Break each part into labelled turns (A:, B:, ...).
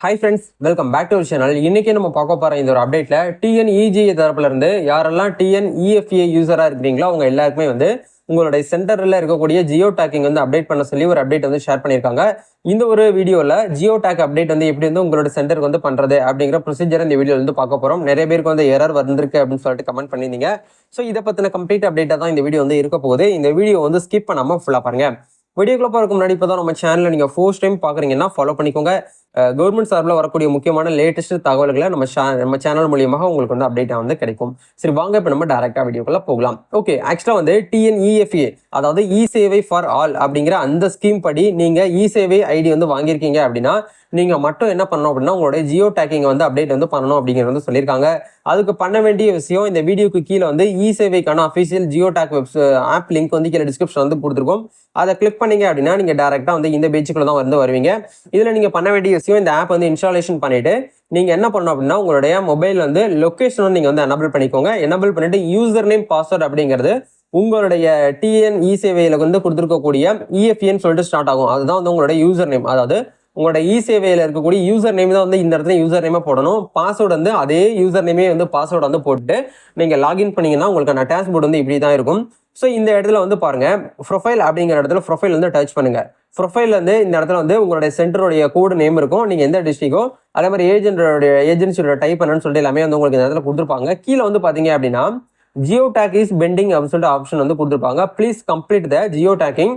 A: Hi friends welcome back to channel இன்றைக்கி நம்ம பார்க்க போகிறோம் இந்த ஒரு அப்டேட்ல டிஎன்இஜிஏ தரப்புலேருந்து யாரெல்லாம் டிஎன்இஎஃப்ஏ யூஸராக இருக்கிறீங்களோ அவங்க எல்லாருக்குமே வந்து உங்களுடைய சென்டரில் இருக்கக்கூடிய ஜியோ டேக்கிங் வந்து அப்டேட் பண்ண சொல்லி ஒரு அப்டேட் வந்து ஷேர் பண்ணியிருக்காங்க. இந்த ஒரு வீடியோவில் ஜியோ டேக் அப்டேட் வந்து எப்படி வந்து உங்களோட சென்டருக்கு வந்து பண்ணுறது அப்படிங்கிற ப்ரொசீஜர் இந்த வீடியோவில் வந்து பார்க்க போகிறோம் நிறைய பேருக்கு வந்து எரர் வந்திருக்கு அப்படின்னு சொல்லிட்டு கமெண்ட் பண்ணியிருந்தீங்க. ஸோ இதை பற்றின கம்ப்ளீட் அப்டேட்டாக தான் இந்த வீடியோ வந்து இருக்க போகுது. இந்த வீடியோ வந்து ஸ்கிப் பண்ணாமல் ஃபுல்லாக பாருங்கள் வீடியோக்குள்ள போறதுக்கு முன்னாடி இப்போ தான் நம்ம சேனலில் நீங்கள் ஃபர்ஸ்ட் டைம் பார்க்குறீங்கன்னா ஃபாலோ பண்ணிக்கோங்க. கவர்மெண்ட் சார்பில் வரக்கூடிய முக்கியமான லேட்டஸ்ட் தகவல்களை நம்ம நம்ம சேனல் மூலியமாக உங்களுக்கு வந்து அப்டேட்டாக வந்து கிடைக்கும். சரி வாங்க இப்போ நம்ம டேரெக்டாக வீடியோக்குள்ளே போகலாம். ஓகே ஆக்சுவலாக வந்து டிஎன்இஎஃப்ஏ அதாவது இ சேவை ஃபார் ஆல் அப்படிங்கிற அந்த ஸ்கீம் படி நீங்கள் இ சேவை ஐடி வந்து வாங்கியிருக்கீங்க அப்படின்னா நீங்கள் மட்டும் என்ன பண்ணணும் அப்படின்னா உங்களுடைய ஜியோ டேக்கிங் வந்து அப்டேட் வந்து பண்ணணும் அப்படிங்கிறது வந்து சொல்லியிருக்காங்க. அதுக்கு பண்ண வேண்டிய விஷயம் இந்த வீடியோக்கு கீழே வந்து இ சேவைக்கான official geo tag webs app link வந்து கீழே டிஸ்கிரிப்ஷன் வந்து கொடுத்துருக்கோம். அதை கிளிக் பண்ணீங்க அப்படின்னா நீங்கள் டேரெக்டாக வந்து இந்த பேச்சுக்குள்ள தான் வந்து வருவீங்க. இதில் நீங்கள் பண்ண வேண்டிய விஷயம் இந்த ஆப் வந்து இன்ஸ்டாலேஷன் பண்ணிட்டு நீங்கள் என்ன பண்ணணும் அப்படின்னா உங்களுடைய மொபைல் வந்து லொக்கேஷன் வந்து நீங்கள் வந்து எனபிள் பண்ணிக்கோங்க. எனபிள் பண்ணிட்டு யூசர் நேம் பாஸ்வேர்ட் அப்படிங்கிறது உங்களுடைய டிஎன் இ சேவையில் வந்து கொடுத்துருக்கக்கூடிய இஎஃப்ஏன்னு சொல்லிட்டு ஸ்டார்ட் ஆகும். அதுதான் வந்து உங்களுடைய யூசர் நேம் அதாவது உங்களோட இ சேவையில் இருக்கக்கூடிய யூசர் நேம் தான் வந்து இந்த இடத்துல யூசர் நேமே போடணும். பாஸ்வேர்டு வந்து அதே யூசர் நேமே வந்து பாஸ்வேர்டு வந்து போட்டு நீங்கள் லாகின் பண்ணீங்கன்னா உங்களுக்கான டேஷ்போர்டு வந்து இப்படி தான் இருக்கும். ஸோ இந்த இடத்துல வந்து பாருங்கள் ப்ரொஃபைல் அப்படிங்கிற இடத்துல ப்ரொஃபைல் வந்து டச் பண்ணுங்கள் ப்ரொஃபைல் வந்து இந்த இடத்துல வந்து உங்களுடைய சென்டருடைய கோடு நேம் இருக்கும். நீங்கள் எந்த டிஸ்ட்ரிக்கோ அதே மாதிரி ஏஜென்டோடைய ஏஜென்சியோட டைப் என்னன்னு சொல்லிட்டு எல்லாமே வந்து உங்களுக்கு இந்த இடத்துல கொடுத்துருப்பாங்க. கீழே வந்து பார்த்தீங்க அப்படின்னா ஜியோ டேக் இஸ் பெண்டிங் அப்படின்னு சொல்லிட்டு ஆப்ஷன் வந்து கொடுத்துருப்பாங்க. Please complete the geo tagging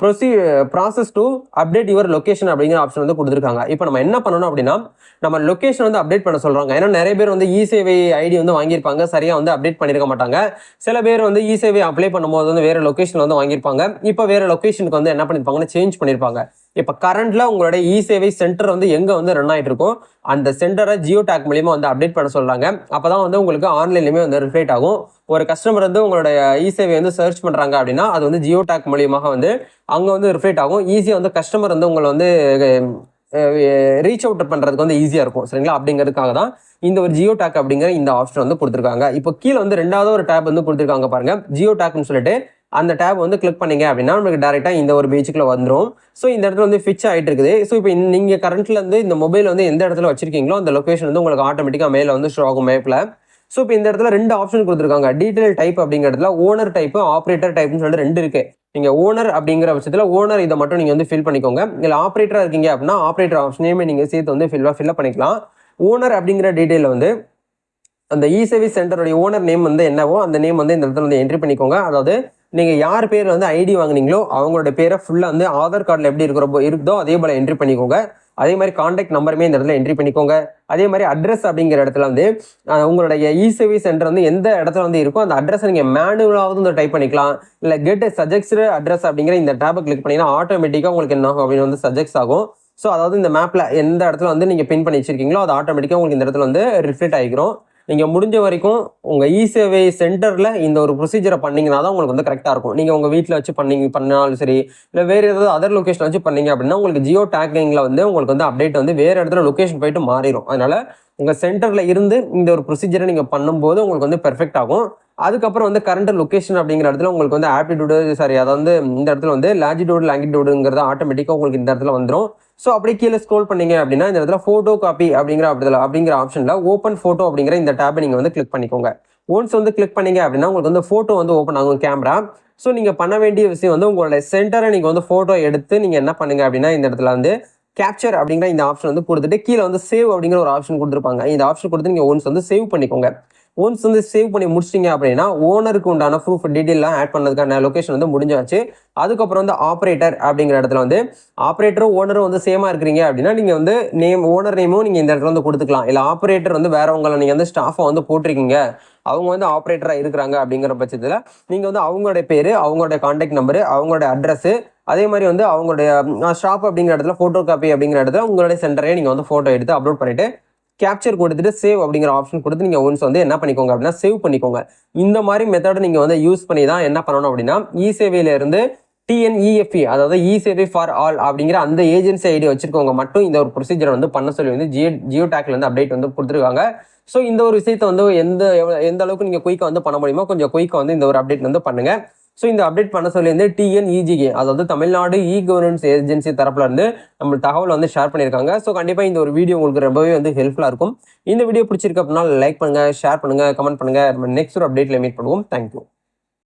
A: proce process to update your location அப்படிங்கிற ஆப்ஷன் வந்து கொடுத்துருக்காங்க. இப்போ நம்ம என்ன பண்ணணும் அப்படின்னா நம்ம லொக்கேஷன் வந்து அப்டேட் பண்ண சொல்கிறாங்க ஏன்னா நிறைய பேர் வந்து இ சேவை ஐடி வந்து வாங்கியிருப்பாங்க. சரியாக வந்து அப்டேட் பண்ணியிருக்க மாட்டாங்க. சில பேர் வந்து இ சேவை அப்ளை பண்ணும்போது வந்து வேறு லொக்கேஷனில் வந்து வாங்கியிருப்பாங்க. இப்போ வேறு லொக்கேஷனுக்கு வந்து என்ன பண்ணிருப்பாங்கன்னு சேஞ்ச் பண்ணியிருப்பாங்க இப்போ கரண்ட்ல உங்களுடைய இ சேவை சென்டர் வந்து எங்க வந்து ரன் ஆயிட்டு இருக்கும் அந்த சென்டரை ஜியோ டேக் மூலியமா வந்து அப்டேட் பண்ண சொல்றாங்க. அப்பதான் வந்து உங்களுக்கு ஆன்லைன்லயுமே வந்து ரிஃப்ளேட் ஆகும். ஒரு கஸ்டமர் வந்து உங்களுடைய இ சேவை வந்து சர்ச் பண்றாங்க அப்படின்னா அது வந்து ஜியோ டேக் மூலியமாக வந்து அங்க வந்து ரிஃப்ளேட் ஆகும். ஈஸியாக வந்து கஸ்டமர் வந்து உங்களை வந்து ரீச் அவுட் பண்றதுக்கு வந்து ஈஸியா இருக்கும். சரிங்களா? அப்படிங்கிறதுக்காக தான் இந்த ஒரு ஜியோ டேக் அப்படிங்கிற இந்த ஆப்ஷன் வந்து கொடுத்துருக்காங்க. இப்போ கீழே வந்து ரெண்டாவது ஒரு டேப் வந்து கொடுத்துருக்காங்க பாருங்க. ஜியோ டேக்னு சொல்லிட்டு அந்த டேப் வந்து கிளிக் பண்ணீங்க அப்படின்னா நமக்கு டேரெக்டாக இந்த ஒரு பேஜுக்குள்ள வந்துடும் ஸோ இந்த இடத்துல வந்து ஃபிச் ஆகிட்டு இருக்குது ஸோ இப்போ நீங்கள் கரண்ட்டில் வந்து இந்த மொபைல் வந்து எந்த இடத்துல வச்சிருக்கீங்களோ அந்த லொக்கேஷன் வந்து உங்களுக்கு ஆட்டோமேட்டிக்காக மேலே வந்து ஷோ ஆகும் மேப்பில் ஸோ இப்போ இந்த இடத்துல ரெண்டு ஆப்ஷன் கொடுத்துருக்காங்க. டீட்டெயில் டைப் அப்படிங்கிற இடத்துல ஓனர் டைப்பு ஆப்ரேட்டர் டைப்னு சொல்லிட்டு ரெண்டு இருக்கு. நீங்கள் ஓனர் அப்படிங்கிற பட்சத்தில் ஓனர் இதை மட்டும் நீங்கள் வந்து ஃபில் பண்ணிக்கோங்க. இல்லை ஆப்ரேட்டராக இருக்கீங்க அப்படின்னா ஆப்ரேட்டர் ஆப்ஷனையுமே நீங்கள் சேர்த்து வந்து ஃபில் ஃபில்அப் பண்ணிக்கலாம். ஓனர் அப்படிங்கிற டீட்டெயில் வந்து அந்த இ சர்வீஸ் சென்டருடைய ஓனர் நேம் வந்து என்னவோ அந்த நேம் வந்து இந்த இடத்துல வந்து என்ட்ரி பண்ணிக்கோங்க. அதாவது நீங்கள் யார் பேர் வந்து ஐடி வாங்குனீங்களோ அவங்களோட பேரை ஃபுல்லாக வந்து ஆதார் கார்டில் எப்படி இருக்கிறப்போ இருக்குதோ அதே போல் என்ட்ரி பண்ணிக்கோங்க. அதே மாதிரி காண்டாக்ட் நம்பருமே இந்த இடத்துல என்ட்ரி பண்ணிக்கோங்க. அதே மாதிரி அட்ரஸ் அப்படிங்கிற இடத்துல வந்து உங்களுடைய இ சர்வீஸ் சென்டர் வந்து எந்த இடத்துல வந்து இருக்கோ அந்த அட்ரஸை நீங்கள் மேனுவலாவது வந்து டைப் பண்ணிக்கலாம். இல்லை கெட் சஜெக்ட் அட்ரஸ் அப்படிங்கிற இந்த டேபை கிளிக் பண்ணிங்கன்னா ஆட்டோமேட்டிக்காக உங்களுக்கு என்ன ஆகும் அப்படின்னு வந்து சஜெக்ட் ஆகும். ஸோ அதாவது இந்த மேப்பில் எந்த இடத்துல வந்து நீங்கள் பின் பண்ணி வச்சிருக்கீங்களோ அது ஆட்டோமேட்டிக்காக உங்களுக்கு இந்த இடத்துல வந்து ரிஃப்ளெக்ட் ஆகிக்கிறோம். நீங்கள் முடிஞ்ச வரைக்கும் உங்கள் இ சேவை இந்த ஒரு ப்ரொசீஜரை பண்ணிங்கன்னா தான் உங்களுக்கு வந்து கரெக்டாக இருக்கும். நீங்கள் உங்கள் வீட்டில் வச்சு பண்ணிங்க பண்ணாலும் சரி இல்லை வேறு ஏதாவது அதர் லொக்கேஷன் வச்சு பண்ணீங்க அப்படின்னா உங்களுக்கு ஜியோ டேக்கிங்கில் வந்து உங்களுக்கு வந்து அப்டேட் வந்து வேறு இடத்துல லொகேஷன் போயிட்டு மாறிடும் அதனால் உங்கள் சென்டரில் இருந்து இந்த ஒரு ப்ரொசீஜரை நீங்கள் பண்ணும்போது உங்களுக்கு வந்து பெர்ஃபெக்ட் ஆகும். அதுக்கப்புறம் வந்து கரண்ட் லொக்கேஷன் அப்படிங்கிற இடத்துல உங்களுக்கு வந்து ஆப்டிடியூடு சாரி அதாவது இந்த இடத்துல வந்து லாஜிடியூடு லாங்கிடியூடுங்கிறது ஆட்டோமேட்டிக்காக உங்களுக்கு இந்த இடத்துல வந்துடும் ஸோ அப்படியே கீழே ஸ்க்ரோல் பண்ணீங்க அப்படின்னா இந்த இடத்துல ஃபோட்டோ காப்பி அப்படிங்கிற அப்படில அப்படிங்கிற ஆப்ஷனில் ஓப்பன் ஃபோட்டோ அப்படிங்கிற இந்த டேப்பை நீங்கள் வந்து கிளிக் பண்ணிக்கோங்க. ஒன்ஸ் வந்து கிளிக் பண்ணீங்க அப்படின்னா உங்களுக்கு வந்து ஃபோட்டோ வந்து ஓப்பன் ஆகும் கேமரா ஸோ நீங்கள் பண்ண வேண்டிய விஷயம் வந்து உங்களோட சென்டரை நீங்கள் வந்து ஃபோட்டோ எடுத்து நீங்கள் என்ன பண்ணுங்க அப்படின்னா இந்த இடத்துல வந்து கேப்சர் அப்படிங்கிற இந்த ஆப்ஷன் வந்து கொடுத்துட்டு கீழே வந்து சேவ் அப்படிங்கிற ஒரு ஆப்ஷன் கொடுத்துருப்பாங்க. இந்த ஆப்ஷன் கொடுத்து நீங்கள் ஒன்ஸ் வந்து சேவ் பண்ணிக்கோங்க. ஒன்ஸ் வந்து சேவ் பண்ணி முடிச்சிட்டீங்க அப்படின்னா ஓனருக்கு உண்டான ப்ரூஃப் டீட்டெயிலாம் ஆட் பண்ணதுக்கான லொக்கேஷன் வந்து முடிஞ்சாச்சு. அதுக்கப்புறம் வந்து ஆப்ரேட்டர் அப்படிங்கிற இடத்துல வந்து ஆப்ரேட்டரும் ஓனரும் வந்து சேமா இருக்கிறீங்க அப்படின்னா நீங்கள் வந்து நேம் ஓனர் நேமும் நீங்கள் இந்த இடத்துல வந்து கொடுத்துக்கலாம். இல்லை ஆப்ரேட்டர் வந்து வேறவங்களை நீங்கள் வந்து ஸ்டாஃபை வந்து போட்டிருக்கீங்க. அவங்க வந்து ஆப்ரேட்டராக இருக்கிறாங்க அப்படிங்கிற பட்சத்தில் நீங்கள் வந்து அவங்களுடைய பேர் அவங்களுடைய கான்டாக்ட் நம்பரு அவங்களுடைய அட்ரஸ்ஸு அதே மாதிரி வந்து அவங்களுடைய ஷாப் அப்படிங்கிற இடத்துல ஃபோட்டோ காப்பி அப்படிங்கிற இடத்துல உங்களுடைய சென்டரையே நீங்கள் வந்து ஃபோட்டோ எடுத்து அப்லோட் பண்ணிவிட்டு கேப்சர் கொடுத்துட்டு சேவ் அப்படிங்கிற ஆப்ஷன் கொடுத்து நீங்கள் ஒன்ஸ் வந்து என்ன பண்ணிக்கோங்க அப்படின்னா சேவ் பண்ணிக்கோங்க. இந்த மாதிரி மெத்தட் நீங்கள் வந்து யூஸ் பண்ணி தான் என்ன பண்ணணும் அப்படின்னா இ சேவையிலிருந்து டிஎன்இஎஃப்இ அதாவது இ சேவை ஃபார் ஆல் அப்படிங்கிற அந்த ஏஜென்சி ஐடி வச்சிருக்கவங்க மட்டும் இந்த ஒரு ப்ரொசீஜரை வந்து பண்ண சொல்லி வந்து ஜியோ ஜியோ டேக்ல இருந்து அப்டேட் வந்து கொடுத்துருக்காங்க. ஸோ இந்த ஒரு விஷயத்தை வந்து எந்த எந்த அளவுக்கு நீங்கள் குயிக்காக வந்து பண்ண முடியுமோ கொஞ்சம் குயிக்காக வந்து இந்த ஒரு அப்டேட் வந்து பண்ணுங்கள் ஸோ இந்த அப்டேட் பண்ண சொல்லி டிஎன்இஜிகே அதாவது தமிழ்நாடு இ கவர்னன்ஸ் ஏஜென்சி தரப்புல இருந்து நம்ம தகவல் வந்து ஷேர் பண்ணியிருக்காங்க. ஸோ கண்டிப்பாக இந்த ஒரு வீடியோ உங்களுக்கு ரொம்பவே வந்து ஹெல்ப்ஃபுல்லாக இருக்கும். இந்த வீடியோ பிடிச்சிருக்கு அப்படின்னா லைக் பண்ணுங்கள் ஷேர் பண்ணுங்க கமெண்ட் பண்ணுங்க. நம்ம நெக்ஸ்ட் ஒரு அப்டேட்ல மீட் பண்ணுவோம். தேங்க்யூ